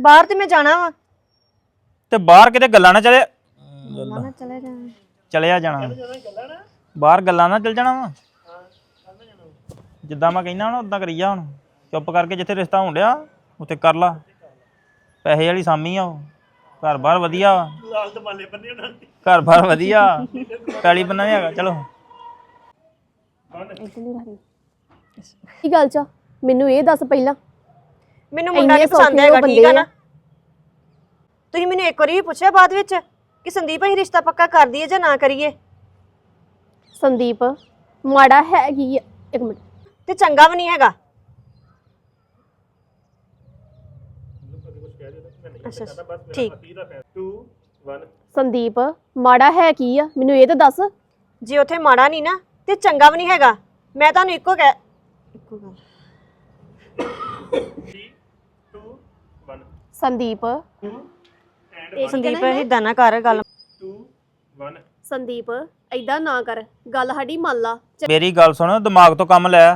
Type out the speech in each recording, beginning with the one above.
ਬਾਹਰ ਤੇ ਮੈਂ ਜਾਣਾ ਵਾ। ਤੇ ਬਾਹਰ ਕਿਤੇ ਗੱਲਾਂ ਨਾ ਚਲੇ। ਨਾ ਚਲੇ ਚਲਿਆ ਜਾਣਾ। ਬਾਹਰ ਗੱਲਾਂ ਨਾ ਚਲ ਜਾਣਾ ਵਾ। ਜਿੱਦਾਂ ਮੈਂ ਕਹਿੰਦਾ ਹੁਣ ਉਦਾਂ ਕਰੀ ਜਾ ਹੁਣ। ਚੁੱਪ ਕਰਕੇ ਜਿੱਥੇ ਰਿਸ਼ਤਾ ਹੋਣ ਡਿਆ ਉੱਥੇ ਕਰ ਲਾ। ਪੈਸੇ ਵਾਲੀ ਸਾਮੀ ਆ ਉਹ। ਘਰ ਬਾਹਰ ਵਧੀਆ ਵਾ। ਲਾਲ ਦਮਾਲੇ ਬੰਨੇ ਉਹਨਾਂ ਨੇ ਘਰ ਬਾਹਰ ਵਧੀਆ। ਪੈਲੀ ਬੰਨਾ ਵੀ ਹੈਗਾ ਚਲੋ। ਕੀ ਗੱਲ ਚਾ ਮੈਨੂੰ ਇਹ ਦੱਸ ਪਹਿਲਾਂ। ਮੈਨੂੰ ਮੁੰਡਾ ਇੰਨੇ ਨਹੀਂ ਪਸੰਦ ਸੌਖੇ ਹੈਗਾ ਠੀਕ ਆ ਬੰਦੇ ਨਾ? ਆ। ਤੁਸੀਂ ਮੈਨੂੰ ਇੱਕ ਵਾਰੀ ਵੀ ਪੁੱਛਿਆ ਬਾਅਦ ਵਿੱਚ ਕਿ ਸੰਦੀਪ ਅਸੀਂ ਰਿਸ਼ਤਾ ਪੱਕਾ ਕਰ ਦਈਏ ਜਾਂ ਨਾ ਕਰੀਏ? ਸੰਦੀਪ ਮਾੜਾ ਹੈ ਕੀ ਆ? ਇੱਕ ਮਿੰਟ। ਤੇ ਚੰਗਾ ਵੀ ਨਹੀਂ ਹੈਗਾ। ਅੱਛਾ ਠੀਕ। 2 1 ਸੰਦੀਪ ਮਾੜਾ ਹੈ ਕੀ ਆ। ਮੈਨੂੰ ਇਹ ਤਾਂ ਦੱਸ। ਜੇ ਉੱਥੇ ਮਾੜਾ ਨਹੀਂ ਨਾ ਤੇ ਚੰਗਾ ਵੀ ਨਹੀਂ ਹੈਗਾ। ਮੈਂ ਤੁਹਾਨੂੰ ਇੱਕੋ ਕਹਿ ਇੱਕੋ ਗੱਲ। 2 1 ਸੰਦੀਪ। ਸੰਦੀਪ ਇਦਾਂ ਨਾ ਕਰ ਗੱਲ। 2 1 ਸੰਦੀਪ ਐਦਾਂ ਨਾ ਕਰ। ਗੱਲ ਸਾਡੀ ਮੰਨ ਲਾ। ਚ- ਮੇਰੀ ਗੱਲ ਸੁਣ ਦਿਮਾਗ ਤੋਂ ਕੰਮ ਲੈ।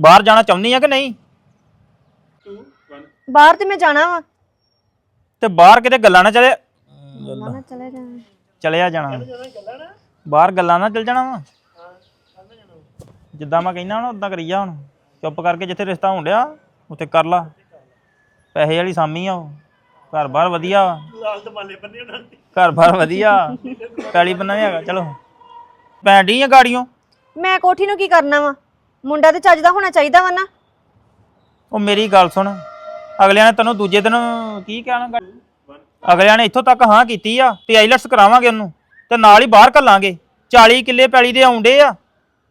ਬਾਹਰ ਜਾਣਾ ਚਾਹੁੰਦੀ ਆ ਕਿ ਨਹੀਂ? 2 1 ਬਾਹਰ ਤੇ ਮੈਂ ਜਾਣਾ ਵਾ। ਤੇ ਬਾਹਰ ਕਿਤੇ ਗੱਲਾਂ ਨਾ ਚਲੇ। ਨਾ ਚਲੇ ਜਾ ਚਲਿਆ ਜਾਣਾ। ਬਾਹਰ ਗੱਲਾਂ ਨਾ ਚਲ ਜਾਣਾ ਵਾ। ਜਿੱਦਾਂ ਮੈਂ ਕਹਿੰਦਾ ਹੁਣ ਉਦਾਂ ਕਰੀ ਜਾ ਹੁਣ। ਚੁੱਪ ਕਰਕੇ ਜਿੱਥੇ ਰਿਸ਼ਤਾ ਹੋਣ ਡਿਆ ਉੱਥੇ ਕਰ ਲਾ। ਪੈਸੇ ਵਾਲੀ ਸਾਮੀ ਆ ਉਹ। ਘਰ ਬਾਹਰ ਵਧੀਆ ਵਾ। ਲਾਲ ਦਮਾਲੇ ਬੰਨੇ ਉਹਨਾਂ ਨੇ ਘਰ ਬਾਹਰ ਵਧੀਆ। ਪੈਲੀ ਬੰਨਾ ਵੀ ਹੈਗਾ ਚਲੋ। ਢੀ ਆ ਗਾੜੀਆਂ? ਮੈਂ ਕੋਠੀ ਨੂੰ ਕੀ ਕਰਨਾ ਵਾ? ਮੁੰਡਾ ਤੇ ਚੱਜ ਦਾ ਹੋਣਾ ਚਾਹੀਦਾ ਵਾ ਨਾ। ਉਹ ਮੇਰੀ ਗੱਲ ਸੁਣ। ਅਗਲਿਆਂ ਨੇ ਤੈਨੂੰ ਦੂਜੇ ਦਿਨ ਕੀ ਕਹਿਣਾ? ਗਾ- ਅਗਲਿਆਂ ਨੇ ਇੱਥੋਂ ਤੱਕ ਹਾਂ ਕੀਤੀ ਆ ਤੇ ਆਈਲੈਟਸ ਕਰਾਵਾਂਗੇ ਉਹਨੂੰ। ਤੇ ਨਾਲ ਹੀ ਬਾਹਰ ਘੱਲਾਂਗੇ। 40 ਕਿੱਲੇ ਪੈਲੀ ਦੇ ਆਉਂਦੇ ਆ।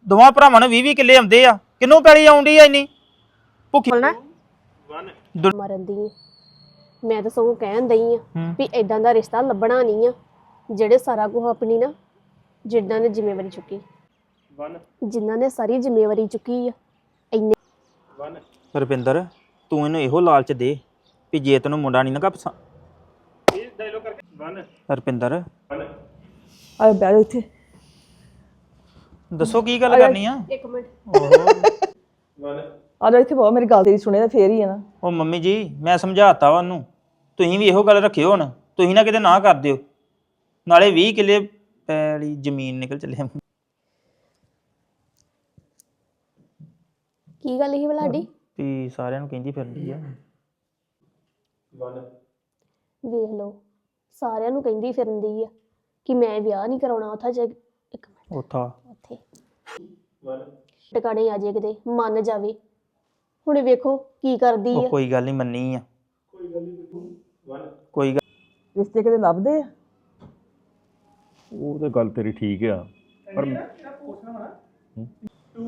ਦੋਵਾਂ ਭਰਾਵਾਂ ਨੂੰ 20 20 ਕਿੱਲੇ ਆਉਂਦੇ ਆ। ਕਿੰਨੂੰ ਪੈਲੀ ਆਉਂਦੀ ਆ ਇੰਨੀ? ਭੁੱਖੀ ਬੋਲਣਾ। 1 ਮਰਨ ਦੀ ਆ। ਮੈਂ ਤਾਂ ਸਗੋਂ ਕਹਿਣ ਦਈ ਆ ਹੂੰ। ਵੀ ਐਦਾਂ ਦਾ ਰਿਸ਼ਤਾ ਲੱਭਣਾ ਨਹੀਂ ਆ। ਜਿਹੜੇ ਸਾਰਾ ਕੁਝ ਆਪਣੀ ਨਾ ਜਿਨ੍ਹਾਂ ਨੇ ਜ਼ਿੰਮੇਵਾਰੀ ਚੁੱਕੀ। 1 ਜਿਨ੍ਹਾਂ ਨੇ ਸਾਰੀ ਜ਼ਿੰਮੇਵਾਰੀ ਚੁੱਕੀ ਆ ਇੰਨੇ 1 ਰੁਪਿੰਦਰ ਤੂੰ ਇਹਨੂੰ ਇਹੋ ਲਾਲਚ ਦੇ ਵੀ ਜੇ ਤੈਨੂੰ ਮੁੰਡਾ ਨਹੀਂ ਨਾ ਪਸੰਦ ਇਹ ਡਾਇਲੋਗ ਕਰਕੇ 1 ਰੁਪਿੰਦਰ 1 ਆ ਬੈਠ ਇੱਥੇ। ਦੱਸੋ ਕੀ ਗੱਲ ਕਰਨੀ ਆ? ਇੱਕ ਮਿੰਟ। 1 ਆ ਜਾ ਇੱਥੇ ਬਾਬਾ ਮੇਰੀ ਗੱਲ ਤੇਰੀ ਸੁਣੇ ਤਾਂ ਫੇਰ ਹੀ ਆ ਨਾ। ਉਹ ਮੰਮੀ ਜੀ ਮੈਂ ਸਮਝਾਤਾ ਵਾ ਉਹਨੂੰ। ਤੁਸੀਂ ਵੀ ਇਹੋ ਗੱਲ ਰੱਖਿਓ ਹੁਣ। ਤੁਸੀਂ ਨਾ ਕਿਤੇ ਨਾ ਕਰ ਦਿਓ। ਨਾਲੇ 20 ਕਿੱਲੇ ਪੈਲੀ ਜ਼ਮੀਨ ਨਿਕਲ ਚੱਲੇ ਕੀ ਗੱਲ ਇਹ ਬਲਾਡੀ ਵੀ ਸਾਰਿਆਂ ਨੂੰ ਕਹਿੰਦੀ ਫਿਰਦੀ ਆ। 1 ਵੇਖ ਲਓ ਸਾਰਿਆਂ ਨੂੰ ਕਹਿੰਦੀ ਫਿਰਦੀ ਆ ਕਿ ਮੈਂ ਵਿਆਹ ਨਹੀਂ ਕਰਾਉਣਾ ਉੱਥੇ ਜੇ ਇੱਕ ਮਿੰਟ। ਉੱਥਾ ਉੱਥੇ। 1 ਟਿਕਾਣੇ ਆ ਜੇ ਕਿਤੇ ਮੰਨ ਜਾਵੇ। ਹੁਣ ਵੇਖੋ ਕੀ ਕਰਦੀ ਉਹ ਆ। ਕੋਈ ਗੱਲ ਨਹੀਂ ਮੰਨੀ ਆ। 1 ਕੋਈ ਗੱਲ ਰਿਸ਼ਤੇ ਕਿਤੇ ਲੱਭਦੇ ਆ? ਉਹ ਤੇ ਗੱਲ ਤੇਰੀ ਠੀਕ ਆ ਪਰ 2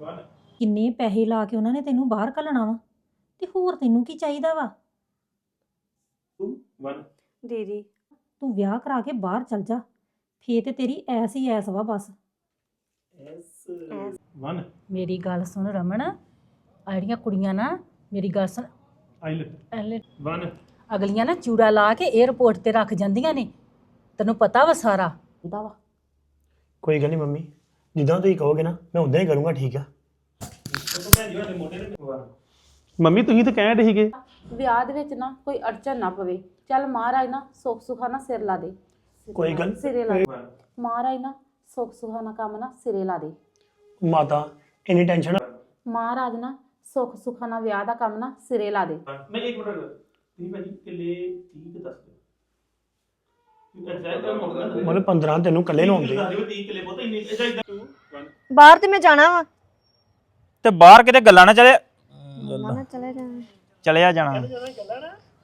1 ਕਿੰਨੇ ਪੈਸੇ ਲਾ ਕੇ ਉਹਨਾਂ ਨੇ ਤੈਨੂੰ ਬਾਹਰ ਕੱਢਣਾ ਵਾ? ਤੇ ਹੋਰ ਤੈਨੂੰ ਕੀ ਚਾਹੀਦਾ ਵਾ? 2 1 ਦੀਦੀ। ਤੂੰ ਵਿਆਹ ਕਰਾ ਕੇ ਬਾਹਰ ਚਲ ਜਾ। ਫੇ ਤੇ ਤੇਰੀ ਐਸ ਹੀ ਐਸ ਵਾ ਬਸ। S 1 ਮੇਰੀ ਗੱਲ ਸੁਣ ਰਮਨ। ਆ ਜਿਹੜੀਆਂ ਕੁੜੀਆਂ ਨਾ ਮੇਰੀ ਗੱਲ ਸੁਣ। ਆਈਲ ਐਲੇ 1 ਅਗਲੀਆਂ ਨਾ ਚੂੜਾ ਲਾ ਕੇ 에어ਪੋਰਟ ਤੇ ਰੱਖ ਜਾਂਦੀਆਂ ਨੇ। ਤੈਨੂੰ ਪਤਾ ਵਾ ਸਾਰਾ। ਹੁੰਦਾ ਵਾ। ਕੋਈ ਗੱਲ ਨਹੀਂ ਮੰਮੀ ਜਿੱਦਾਂ ਤੁਸੀਂ ਕਹੋਗੇ ਨਾ ਮੈਂ ਉਦਾਂ ਹੀ ਕਰੂੰਗਾ ਠੀਕ ਆ? ਮੰਮੀ ਤੁਸੀਂ ਤਾਂ ਕਹਿ ਰਹੇ ਸੀਗੇ। ਵਿਆਹ ਦੇ ਵਿੱਚ ਨਾ ਕੋਈ ਅੜਚਨ ਨਾ ਪਵੇ। ਚੱਲ ਮਹਾਰਾਜ ਨਾ ਸੁੱਖ ਸੁਖਾ ਨਾ ਸਿਰ ਲਾ ਦੇ। ਕੋਈ ਗੱਲ ਸਿਰੇ ਲਾ ਦੇ। ਮਹਾਰਾਜ ਨਾ ਸੁੱਖ ਸੁਖਾ ਨਾ ਕੰਮ ਨਾ ਸਿਰੇ ਲਾ ਦੇ। ਮਾਤਾ ਇੰਨੀ ਟੈਨਸ਼ਨ ਮਹਾਰਾਜ ਨਾ ਸੁੱਖ ਸੁਖਾ ਨਾ ਵਿਆਹ ਦਾ ਕੰਮ ਨਾ ਸਿਰੇ ਲਾ ਦੇ। ਮੈਂ ਇੱਕ ਮਿੰਟ ਤੁਸੀਂ ਭਾਜੀ ਕਿੱਲੇ 30 ਤੇ ਦੱਸ ਦਿਓ। ਐਗਜ਼ੈਕਟ ਅਮਾਉਂਟ ਦੱਸ ਦਿਓ ਮਤਲਬ 15 ਤੈਨੂੰ ਇਕੱਲੇ ਨੂੰ ਆਉਂਦੇ ਆ 30 ਕਿੱਲੇ ਬਹੁਤ ਇੰਨੇ ਇਦਾਂ ਇਦਾਂ 2 1 ਬਾਹਰ ਤੇ ਮੈਂ ਜਾਣਾ ਵਾ। ਤੇ ਬਾਹਰ ਕਿਤੇ ਗੱਲਾਂ ਨਾ ਚਲੇ। ਨਾ ਚਲੇ ਚਲਿਆ ਜਾਣਾ।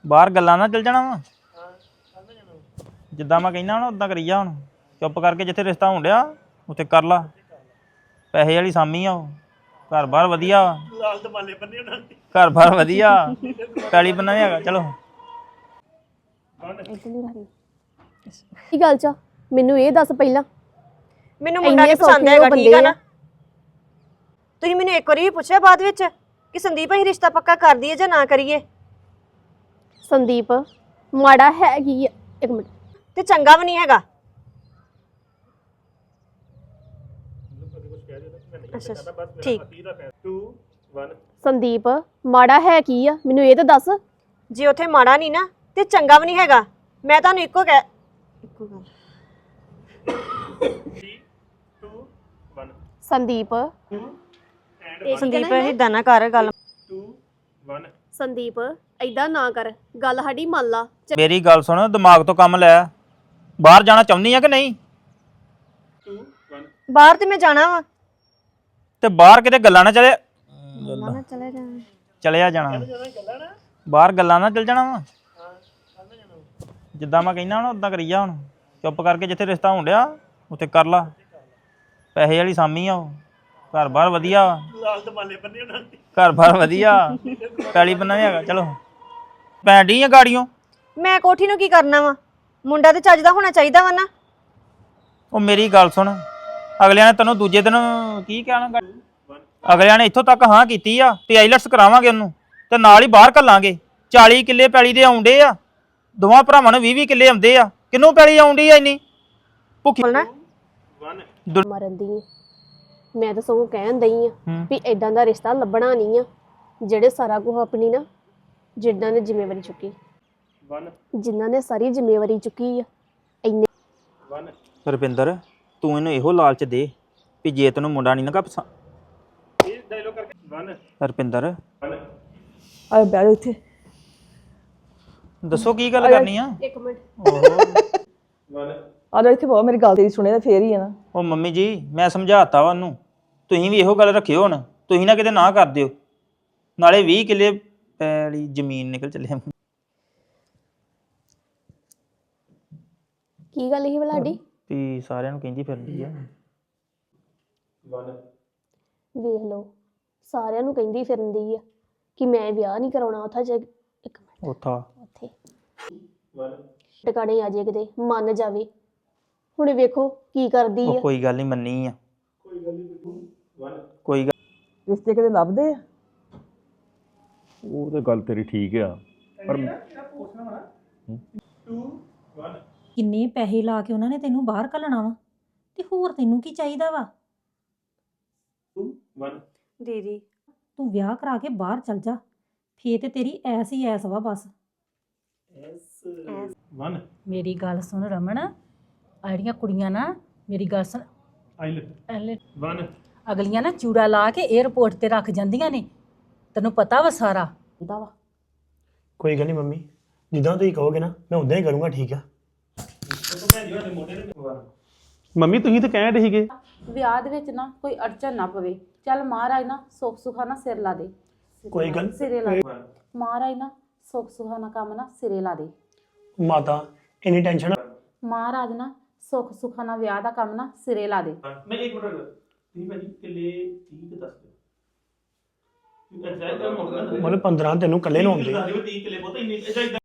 ਬਾਹਰ ਗੱਲਾਂ ਨਾ ਚਲ ਜਾਣਾ ਵਾ। ਜਿੱਦਾਂ ਮੈਂ ਕਹਿੰਦਾ ਹੁਣ ਉਦਾਂ ਕਰੀ ਜਾ ਹੁਣ। ਚੁੱਪ ਕਰਕੇ ਜਿੱਥੇ ਰਿਸ਼ਤਾ ਹੋਣ ਡਿਆ ਉੱਥੇ ਕਰ ਲਾ। ਪੈਸੇ ਵਾਲੀ ਸਾਮੀ ਆ ਉਹ। ਘਰ ਬਾਹਰ ਵਧੀਆ ਵਾ? ਲਾਲ ਦਮਾਲੇ ਬੰਨੇ ਉਹਨਾਂ ਨੇ। ਘਰ ਬਾਹਰ ਵਧੀਆ ਪੈਲੀ ਬੰਨਾ ਵੀ ਹੈਗਾ? ਚਲੋ। ਕੀ ਗੱਲ ਚਾ? ਮੈਨੂੰ ਇਹ ਦੱਸ ਪਹਿਲਾਂ। ਮੈਨੂੰ ਮੁੰਡਾ ਇੰਨੇ ਨਹੀਂ ਪਸੰਦ ਸੌਖੇ ਹੈਗਾ ਉਹ ਠੀਕ ਆ ਬੰਦੇ ਨਾ? ਆ। ਤੁਸੀਂ ਮੈਨੂੰ ਇੱਕ ਵਾਰੀ ਵੀ ਪੁੱਛਿਆ ਬਾਅਦ ਵਿੱਚ ਕਿ ਸੰਦੀਪ ਅਸੀਂ ਰਿਸ਼ਤਾ ਪੱਕਾ ਕਰ ਦਈਏ ਜਾਂ ਨਾ ਕਰੀਏ? ਸੰਦੀਪ ਮਾੜਾ ਹੈ ਕੀ ਆ? ਇੱਕ ਮਿੰਟ। ਤੇ ਚੰਗਾ ਵੀ ਨਹੀਂ ਹੈਗਾ। ਅੱਛਾ ਠੀਕ। 2 1 ਸੰਦੀਪ ਮਾੜਾ ਹੈ ਕੀ ਆ? ਮੈਨੂੰ ਇਹ ਤਾਂ ਦੱਸ। ਜੇ ਉੱਥੇ ਮਾੜਾ ਨਹੀਂ ਨਾ ਤੇ ਚੰਗਾ ਵੀ ਨਹੀਂ ਹੈਗਾ। ਮੈਂ ਤੁਹਾਨੂੰ ਇੱਕੋ ਕਹਿ ਇੱਕੋ ਗੱਲ। ਸੰਦੀਪ। ਸੰਦੀਪ ਇਦਾਂ ਨਾ ਕਰ ਗੱਲ। ਸੰਦੀਪ ਐਦਾਂ ਨਾ ਕਰ। ਗੱਲ ਸਾਡੀ ਮੰਨ ਲਾ। ਮੇਰੀ ਗੱਲ ਸੁਣ ਦਿਮਾਗ ਤੋਂ ਕੰਮ ਲੈ। ਬਾਹਰ ਜਾਣਾ ਚਾਹੁੰਦੀ ਆ ਕਿ ਨਹੀਂ? ਬਾਹਰ ਤੇ ਮੈਂ ਜਾਣਾ ਵਾ। ਤੇ ਬਾਹਰ ਕਿਤੇ ਗੱਲਾਂ ਨਾ ਚਲੇ। ਨਾ ਚਲੇ ਜਾ ਚਲਿਆ ਜਾਣਾ। ਬਾਹਰ ਗੱਲਾਂ ਨਾ ਚਲ ਜਾਣਾ ਵਾ। ਜਿੱਦਾਂ ਮੈਂ ਕਹਿੰਦਾ ਹੁਣ ਉਦਾਂ ਕਰੀ ਜਾ ਹੁਣ। ਚੁੱਪ ਕਰਕੇ ਜਿੱਥੇ ਰਿਸ਼ਤਾ ਹੋਣ ਡਿਆ ਉੱਥੇ ਕਰ ਲਾ। ਪੈਸੇ ਵਾਲੀ ਸਾਮੀ ਆ ਉਹ। ਘਰ ਬਾਹਰ ਵਧੀਆ ਵਾ। ਲਾਲ ਦਮਾਲੇ ਬੰਨੇ ਉਹਨਾਂ ਨੇ ਘਰ ਬਾਹਰ ਵਧੀਆ। ਪੈਲੀ ਬੰਨਾ ਵੀ ਹੈਗਾ। ਚਲੋ। ਢੀ ਆ ਗਾੜੀਆਂ ਮੈਂ ਕੋਠੀ ਨੂੰ ਕੀ ਕਰਨਾ ਵਾ? ਮੁੰਡਾ ਤੇ ਚੱਜ ਦਾ ਹੋਣਾ ਚਾਹੀਦਾ ਵਾ ਨਾ। ਉਹ ਮੇਰੀ ਗੱਲ ਸੁਣ। ਅਗਲਿਆਂ ਨੇ ਤੈਨੂੰ ਦੂਜੇ ਦਿਨ ਕੀ ਕਹਿਣਾ ਅਗਲਿਆਂ ਨੇ ਇੱਥੋਂ ਤੱਕ ਹਾਂ ਕੀਤੀ ਆ ਤੇ ਆਈਲੈਟਸ ਕਰਾਵਾਂਗੇ ਉਹਨੂੰ ਤੇ ਨਾਲ ਹੀ ਬਾਹਰ ਘੱਲਾਂਗੇ। 40 ਕਿੱਲੇ ਪੈਲੀ ਦੇ ਆਉਂਦੇ ਆ ਦੋਵਾਂ ਭਰਾਵਾਂ ਨੂੰ 20 20 ਕਿੱਲੇ ਆਉਂਦੇ ਆ। ਕਿੰਨੂੰ ਪੈਲੀ ਆਉਂਦੀ ਆ ਇੰਨੀ? ਭੁੱਖੀ ਮਰਨ ਦੀ। ਮੈਂ ਤਾਂ ਸਗੋਂ ਕਹਿਣ ਦਈ ਆ। ਵੀ ਐਦਾਂ ਦਾ ਰਿਸ਼ਤਾ ਲੱਭਣਾ ਨਹੀਂ ਆ। ਜਿਹੜੇ ਸਾਰਾ ਕੁਝ ਆਪਣੀ ਨਾ ਜਿਨ੍ਹਾਂ ਨੇ ਜ਼ਿੰਮੇਵਾਰੀ ਚੁੱਕੀ। ਜਿਨ੍ਹਾਂ ਨੇ ਸਾਰੀ ਜ਼ਿੰਮੇਵਾਰੀ ਚੁੱਕੀ ਆ ਇੰਨੇ ਰੁਪਿੰਦਰ ਤੂੰ ਇਹਨੂੰ ਇਹੋ ਲਾਲਚ ਦੇ ਵੀ ਜੇ ਤੈਨੂੰ ਮੁੰਡਾ ਨਹੀਂ ਨਾ ਪਸੰਦ ਇਹ ਡਾਇਲੋਗ ਕਰਕੇ ਰੁਪਿੰਦਰ ਆ ਬਹਿ ਜਾ ਇੱਥੇ। ਦੱਸੋ ਕੀ ਗੱਲ ਕਰਨੀ ਆ? ਇੱਕ ਮਿੰਟ। ਆ ਜਾ ਇੱਥੇ ਬਹੁਤ ਮੇਰੀ ਗੱਲ ਤੇਰੀ ਸੁਣੇ ਤਾਂ ਫੇਰ ਹੀ ਆ ਨਾ। ਉਹ ਮੰਮੀ ਜੀ ਮੈਂ ਸਮਝਾਤਾ ਵਾ ਉਹਨੂੰ। ਤੁਸੀਂ ਵੀ ਇਹੋ ਗੱਲ ਰੱਖਿਓ ਹੁਣ। ਤੁਸੀਂ ਨਾ ਕਿਤੇ ਨਾ ਕਰ ਦਿਓ। ਨਾਲੇ 20 ਕਿੱਲੇ ਪੈਲੀ ਜ਼ਮੀਨ ਨਿਕਲ ਚੱਲੇ ਕੀ ਗੱਲ ਸੀ ਬਲਾਡੀ ਵੀ ਸਾਰਿਆਂ ਨੂੰ ਕਹਿੰਦੀ ਫਿਰਦੀ ਆ। ਵੇਖ ਲਓ ਸਾਰਿਆਂ ਨੂੰ ਕਹਿੰਦੀ ਫਿਰਦੀ ਆ ਕਿ ਮੈਂ ਵਿਆਹ ਨਹੀਂ ਕਰਾਉਣਾ ਉੱਥੇ ਜੇ ਇੱਕ ਮਿੰਟ। ਉੱਥਾ। ਉੱਥੇ। ਟਿਕਾਣੇ ਆ ਜੇ ਕਿਤੇ ਮੰਨ ਜਾਵੇ। ਹੁਣ ਵੇਖੋ ਕੀ ਕਰਦੀ ਉਹ ਆ। ਕੋਈ ਗੱਲ ਨਹੀਂ ਮੰਨੀ ਆ। ਕੋਈ ਗੱਲ ਰਿਸ਼ਤੇ ਕਿਤੇ ਲੱਭਦੇ ਆ? ਉਹ ਤੇ ਗੱਲ ਤੇਰੀ ਠੀਕ ਆ ਪਰ ਕਿੰਨੇ ਪੈਸੇ ਲਾ ਕੇ ਉਹਨਾਂ ਨੇ ਤੈਨੂੰ ਬਾਹਰ ਕੱਢਣਾ ਵਾ? ਤੇ ਹੋਰ ਤੈਨੂੰ ਕੀ ਚਾਹੀਦਾ ਵਾ? ਦੀਦੀ। ਤੂੰ ਵਿਆਹ ਕਰਾ ਕੇ ਬਾਹਰ ਚਲ ਜਾ। ਫੇ ਤੇ ਤੇਰੀ ਐਸ ਹੀ ਐਸ ਵਾ ਬਸ। ਮੇਰੀ ਗੱਲ ਸੁਣ ਰਮਨ। ਆ ਜਿਹੜੀਆਂ ਕੁੜੀਆਂ ਨਾ ਮੇਰੀ ਗੱਲ ਸੁਣ। ਅਗਲੀਆਂ ਨਾ ਚੂੜਾ ਲਾ ਕੇ 에어ਪੋਰਟ ਤੇ ਰੱਖ ਜਾਂਦੀਆਂ ਨੇ। ਤੈਨੂੰ ਪਤਾ ਵਾ ਸਾਰਾ। ਕੋਈ ਗੱਲ ਨਹੀਂ ਮੰਮੀ। ਜਿੱਦਾਂ ਤੁਸੀਂ ਕਹੋਗੇ ਨਾ ਮੈਂ ਉਦਾਂ ਹੀ ਕਰੂੰਗਾ ਠੀਕ ਆ? ਮੰਮੀ ਤੁਸੀਂ ਤਾਂ ਕਹਿ ਰਹੇ ਸੀਗੇ। ਵਿਆਹ ਦੇ ਵਿੱਚ ਨਾ ਕੋਈ ਅੜਚਨ ਨਾ ਪਵੇ। ਚੱਲ ਮਹਾਰਾਜ ਨਾ ਸੁੱਖ ਸੁਖਾ ਨਾ ਸਿਰ ਲਾ ਦੇ। ਕੋਈ ਗੱਲ ਸਿਰੇ ਲਾ ਦੇ। ਮਹਾਰਾਜ ਨਾ ਸੁੱਖ ਸੁਖਾ ਨਾ ਕੰਮ ਨਾ ਸਿਰੇ ਲਾ ਦੇ। ਮਾਤਾ ਇੰਨੀ ਟੈਨਸ਼ਨ ਮਹਾਰਾਜ ਨਾ ਸੁੱਖ ਸੁਖਾ ਨਾ ਵਿਆਹ ਦਾ ਕੰਮ ਨਾ ਸਿਰੇ ਲਾ ਦੇ। ਮੈਂ ਇੱਕ ਮਿੰਟ ਤੁਸੀਂ ਭਾਜੀ ਕਿੱਲੇ 30 ਤੇ ਦੱਸ ਦਿਓ। ਐਗਜ਼ੈਕਟ ਮਤਲਬ 15 ਤੈਨੂੰ ਇਕੱਲੇ ਨੂੰ ਆਉਂਦੇ ਦੱਸ ਦਿਓ 30 ਕਿੱਲੇ ਬਹੁਤ ਇੰਨੇ